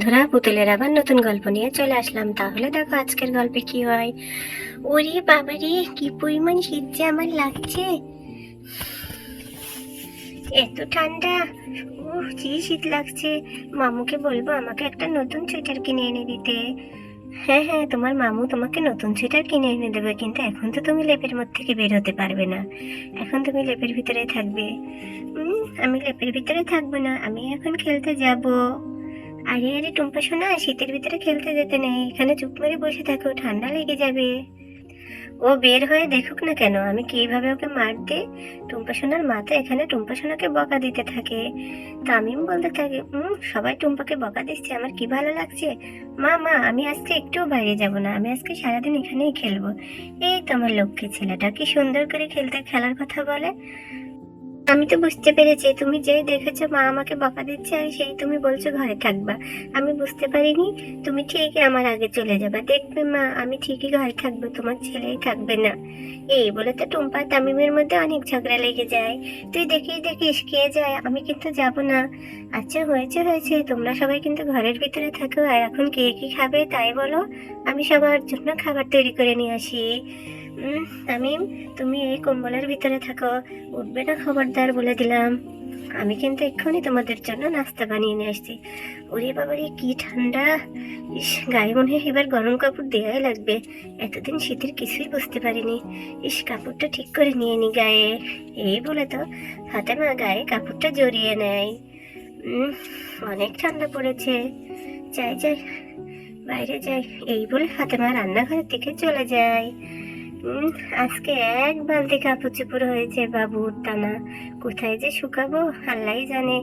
বন্ধুরা, পুতুলের আবার নতুন গল্প নিয়ে চলে আসলাম। তাহলে দেখো আজকের গল্পে কি হয়? ওরে বাবারে কি পরিমাণ শীত যে আমার লাগছে। এত ঠান্ডা। ও কি শীত লাগছে। মামুকে বলব আমাকে একটা নতুন সোয়েটার কিনে এনে দিতে। হ্যাঁ হ্যাঁ তোমার মামু তোমাকে নতুন সোয়েটার কিনে এনে দেবে, কিন্তু এখন তো তুমি লেপের মধ্যে থেকে বের হতে পারবে না। এখন তুমি লেপের ভিতরে থাকবে। আমি লেপের ভিতরে থাকব না, আমি এখন খেলতে যাব। আরে আরে টুম্পা, শোনা, শীতের ভিতরে খেলতে যেতে নেই। এখানে চুপ করে বসে থাকো, ঠান্ডা লেগে যাবে। ও বের হয়ে দেখুক না কেন, আমি কীভাবে ওকে মারতে? টুম্পা সোনার এখানে টুম্পা সোনাকে বকা দিতে থাকে। তামিম বলতে থাকে হুম সবাই টুম্পাকে বকা দিচ্ছে, আমার কি ভালো লাগছে? মা মা, আমি আজকে একটুও বাইরে যাব না, আমি আজকে সারাদিন এখানেই খেলব। এই তো আমার লক্ষ্মী ছেলেটা কি সুন্দর করে খেলতে, খেলার কথা বলে? আমি তো বুঝতে পেরেছি, তুমি যেই দেখেছ মা আমাকে বকা দিচ্ছে আর সেই তুমি বলছো ঘরে থাকবা। আমি বুঝতে পারিনি, তুমি ঠিকই আমার আগে চলে যাবে। দেখবে মা, আমি ঠিকই ঘরে থাকব, তোমার ছেলেই থাকবে না। এই বলে তো টুম্পা তামিমের মধ্যে অনেক ঝগড়া লেগে যায়। তুই দেখিস দেখিস কে যায়, আমি কিন্তু যাব না। আচ্ছা হয়েছে হয়েছে, তোমরা সবাই কিন্তু ঘরের ভিতরে থাকো, আর এখন কে কি খাবে তাই বলো। আমি সবার জন্য খাবার তৈরি করে নিয়ে আসি। তামিম, তুমি এই কম্বলের ভিতরে থাকো। উঠবে না খবরদার বলে দিলাম। আমি কিন্তু এক্ষুনি তোমাদের জন্য নাস্তা বানিয়ে নিয়ে আসছি। ওরে বাবারে, কি ঠান্ডা। ইস, গায়ে মনে হয় এবার গরম কাপড় দেওয়াই লাগবে। এতদিন শীতের কিছুই বুঝতে পারিনি। ইস, কাপড়টা ঠিক করে নিয়ে নি গায়ে। এই বলে তো হাতে মা গায়ে কাপড়টা জড়িয়ে নেয়। অনেক ঠান্ডা পড়েছে। যাই যাই, বাইরে যাই। এই বলে ফাতেমা রান্নাঘরের দিকে চলে যায়। আজকে এক বালতি কাপড় চোপড় হয়েছে বাবুর টানা কোথায় যে শুকাবো আল্লাহ জানে।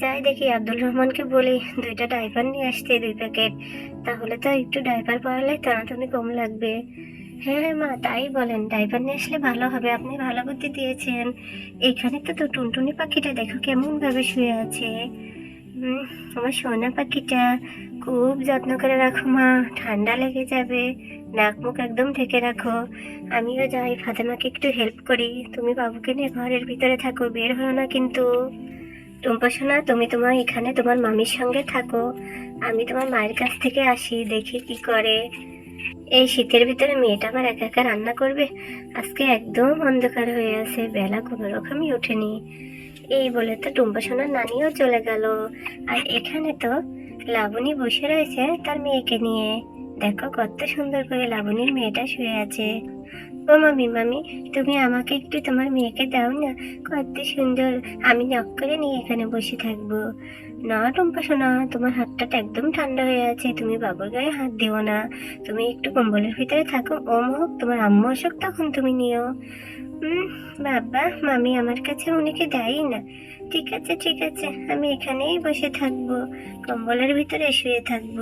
যাই দেখি আব্দুল রহমানকে বলি, দুইটা ডাইপার নিয়ে আসতে দুই প্যাকেট। তাহলে তো একটু ডাইপার পরালে টানাটানি কম লাগবে। হ্যাঁ হ্যাঁ মা, তাই বলেন, ডাইপার নিয়ে আসলে ভালো হবে, আপনি ভালো বুদ্ধি দিয়েছেন। এখানে তো তো টুনটুনি পাখিটা দেখো কেমন ভাবে শুয়ে আছে। আমার সোনা পাখিটা খুব যত্ন করে রাখো মা, ঠান্ডা লেগে যাবে, নাক মুখ একদম ঢেকে রাখো। আমিও যাই, ফাতেমাকে একটু হেল্প করি। তুমি বাবুকে নিয়ে ঘরের ভিতরে থাকো, বের হও না কিন্তু। টুম্পা সোনা, তুমি তোমার এখানে তোমার মামির সঙ্গে থাকো। আমি তোমার মায়ের কাছ থেকে আসি, দেখি কি করে। এই শীতের ভিতরে মেয়েটা আবার একা একা রান্না করবে? আজকে একদম অন্ধকার হয়ে আছে, বেলা কোনো রকমই ওঠেনি। এই বলে তো টুম্পা সোনার নানিও চলে গেল। আর এখানে তো লাবণী বসে রয়েছে তার মেয়েকে নিয়ে। দেখো কত সুন্দর করে লাবণীর মেয়েটা শুয়ে আছে। ও মামি মামি, তুমি আমাকে একটু তোমার মেয়েকে দাও না। কত সুন্দর। আমি নক করে নিয়ে এখানে বসে থাকব। না টুম্পা শোনা তোমার হাতটা একদম ঠান্ডা হয়ে আছে। তুমি বাবুর গায়ে হাত দিও না। তুমি একটু কম্বলের ভিতরে থাকো। ও হোক তোমার আম্মু অসুখ তখন তুমি নিও। বাবা, মামি আমার কাছে উনিকে দেয়ই না। ঠিক আছে ঠিক আছে, আমি এখানেই বসে থাকব। কম্বলের ভিতরে শুয়ে থাকব।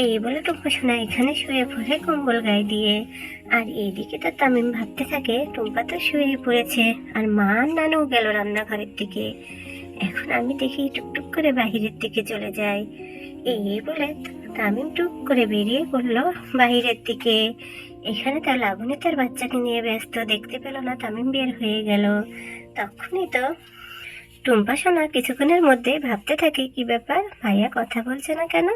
এই বলে টুম্পা শোনা এখানে শুয়ে পড়ে কম্বল গায়ে দিয়ে। আর এইদিকে তো তামিম ভাবতে থাকে, টুম্পা তো শুয়ে পড়েছে। আর মা নানু গেল রান্নাঘরের দিকে। এখন আমি দেখি টুকটুক করে বাহিরের দিকে চলে যাই। এই বলে তামিম টুক করে বেরিয়ে পড়ল বাহিরের দিকে। এখানে তার লাবণী তার বাচ্চাকে নিয়ে ব্যস্ত দেখতে পেল না, তামিম বের হয়ে গেল। তখনই তো টুম্পা সোনা কিছুক্ষণের মধ্যে ভাবতে থাকে, কি ব্যাপার? ভাইয়া কথা বলছে না কেন?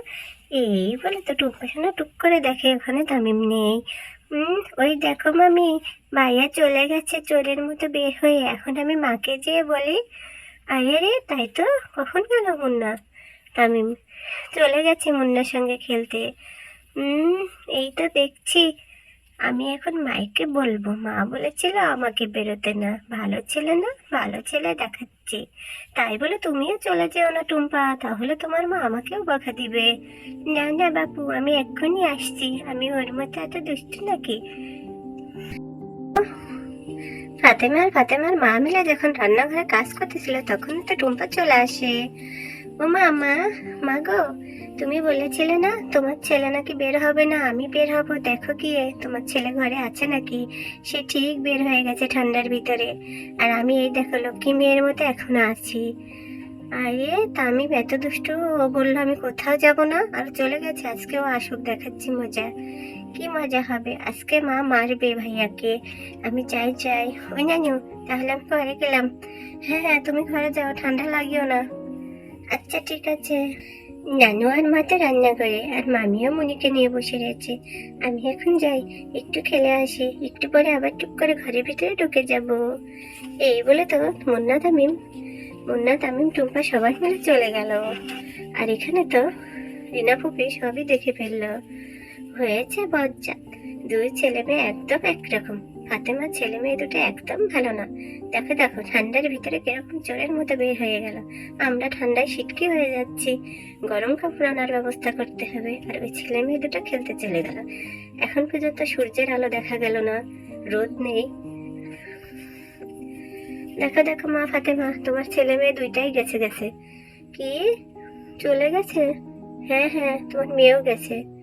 এই বলে তো টুম্পা সোনা টুক করে দেখে ওখানে তামিম নেই। হুম, ওই দেখো মামি মাইয়া চলে গেছে, চোরের মতো বের হয়ে। এখন আমি মাকে যেয়ে বলি, আরে রে, তাই তো? কখন গেল মুন্না? তামিম, চলে গেছে মুন্নার সঙ্গে খেলতে। হুম, এই তো দেখছি। আমি এখন মাইকে বলব, মা বলেছিল আমাকে বেরোতে না। ভালো ছেলে না, ভালো ছেলে দেখাচ্ছি। তাই বলে তুমিও চলে যেও না টুম্পা, তাহলে তোমার মা আমাকেও বকা দিবে। না না বাপু, আমি এক্ষুনি আসছি। আমি ওর মতো এত দুষ্টু নাকি? ফাতেমা আর ফাতেমার মা মিলে যখন রান্নাঘরে কাজ করতেছিল, তখন তো টুম্পা চলে আসে। ও মা মা গো, তুমি বলেছিলে না তোমার ছেলে নাকি বের হবে না, আমি বের হব, দেখো গিয়ে তোমার ছেলে ঘরে আছে নাকি? সে ঠিক বের হয়ে গেছে ঠান্ডার ভিতরে। আর আমি এই দেখো, লক্ষ্মী মেয়ের মতো এখনও আছি। আরে, তা আমি এত দুষ্টু, ও বলল আমি কোথাও যাব না, আর চলে গেছে, আজকেও আসুক, দেখাচ্ছি মজা। কি মজা হবে, আজকে মা মারবে ভাইয়াকে। আমি চাই চাই ওই জানিও তাহলে আমি ঘরে গেলাম। হ্যাঁ হ্যাঁ তুমি ঘরে যাও, ঠান্ডা লাগিও না। আচ্ছা ঠিক আছে। নানু আর মা তো রান্না করে আর মামিও মনিকে নিয়ে বসে রয়েছে। আমি এখন যাই, একটু খেলে আসি, একটু পরে আবার টুক করে ঘরের ভিতরে ঢুকে যাব। এই বলে তো মুন্না তামিম মুন্না তামিম টুম্পা সবাই মিলে চলে গেল। আর এখানে তো রিনা ফুপি সবই দেখে ফেলল। হয়েছে বজ্জাত। দুই ছেলে মেয়ে একদম একরকম। ফাতেমার ছেলে মেয়ে দুটো একদম ভালো না। দেখো দেখো, ঠান্ডার ভিতরে কীরকম চোরের মতো বের হয়ে গেল। আমরা ঠান্ডায় সিটকি হয়ে যাচ্ছি। গরম কাপড় আনার ব্যবস্থা করতে হবে। আর ওই ছেলে মেয়ে দুটো খেলতে চলে গেল। এখন পর্যন্ত সূর্যের আলো দেখা গেল না। রোদ নেই। দেখো দেখো, মা ফাতেমা, তোমার ছেলে মেয়ে দুইটাই গেছে গেছে। কি? চলে গেছে? হ্যাঁ হ্যাঁ তোমার মেয়েও গেছে।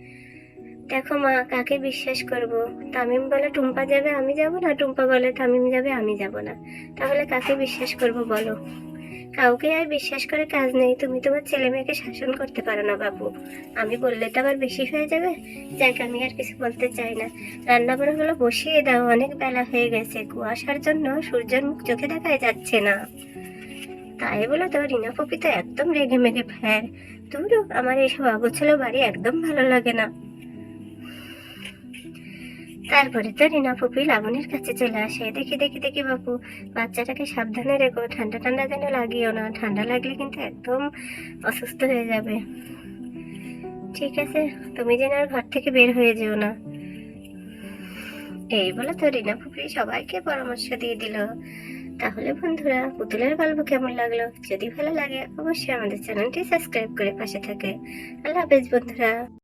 দেখো মা, কাকে বিশ্বাস করব? তামিম বলে, টুম্পা যাবে, আমি যাব না? টুম্পা বলে, তামিম যাবে, আমি যাব না। তাহলে কাকে বিশ্বাস করব বলো? কাউকে আর বিশ্বাস করে কাজ নেই। তুমি তোমার ছেলে মেয়েকে শাসন করতে পারো না বাবু। আমি বললে তো আবার বেশি হয়ে যাবে? যাক, আমি আর কিছু বলতে চাই না। রান্না বান্নাগুলো বসিয়ে দাও, অনেক বেলা হয়ে গেছে। কুয়াশার জন্য সূর্যের মুখ চোখে দেখাই যাচ্ছে না। তাই বলে তো রিনা পপি তো একদম রেগে মেগে ফের দূর আমার এইসব অগোছালো বাড়ি একদম ভালো লাগে না। তারপরে তো রিনা ফুপি লাবণীর কাছে চলে আসে। দেখি দেখি দেখি বাপু, বাচ্চাটাকে সাবধানে রেখো। ঠান্ডা ঠান্ডা যেন লাগিও না, ঠান্ডা লাগলে কিন্তু একদম অসুস্থ হয়ে যাবে। ঠিক আছে, তুমি যেন আর ঘর থেকে বের হয়ে যেও না। এই বলে তো রিনা ফুপি সবাইকে পরামর্শ দিয়ে দিল। তাহলে বন্ধুরা, পুতুলের গল্প কেমন লাগল? যদি ভালো লাগে, অবশ্যই আমাদের চ্যানেলটি সাবস্ক্রাইব করে পাশে থাকে। আল্লাহ হাফেজ বন্ধুরা।